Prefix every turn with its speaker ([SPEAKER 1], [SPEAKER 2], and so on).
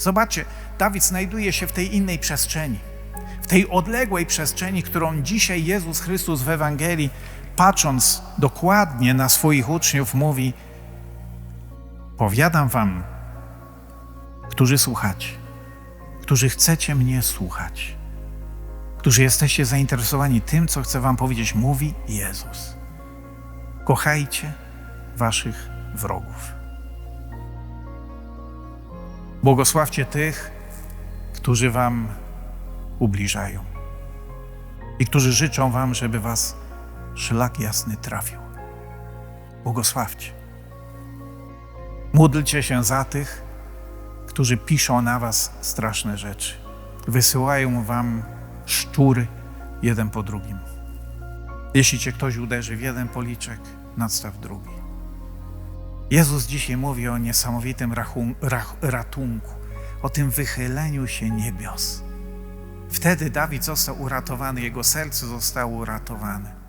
[SPEAKER 1] Zobaczcie, Dawid znajduje się w tej innej przestrzeni, w tej odległej przestrzeni, którą dzisiaj Jezus Chrystus w Ewangelii, patrząc dokładnie na swoich uczniów, mówi: Powiadam wam, którzy słuchacie, którzy chcecie mnie słuchać, którzy jesteście zainteresowani tym, co chcę wam powiedzieć, mówi Jezus. Kochajcie waszych wrogów. Błogosławcie tych, którzy wam ubliżają i którzy życzą wam, żeby was szlak jasny trafił. Błogosławcie. Módlcie się za tych, którzy piszą na was straszne rzeczy. Wysyłają wam szczury jeden po drugim. Jeśli cię ktoś uderzy w jeden policzek, nadstaw drugi. Jezus dzisiaj mówi o niesamowitym ratunku, o tym wychyleniu się niebios. Wtedy Dawid został uratowany, jego serce zostało uratowane.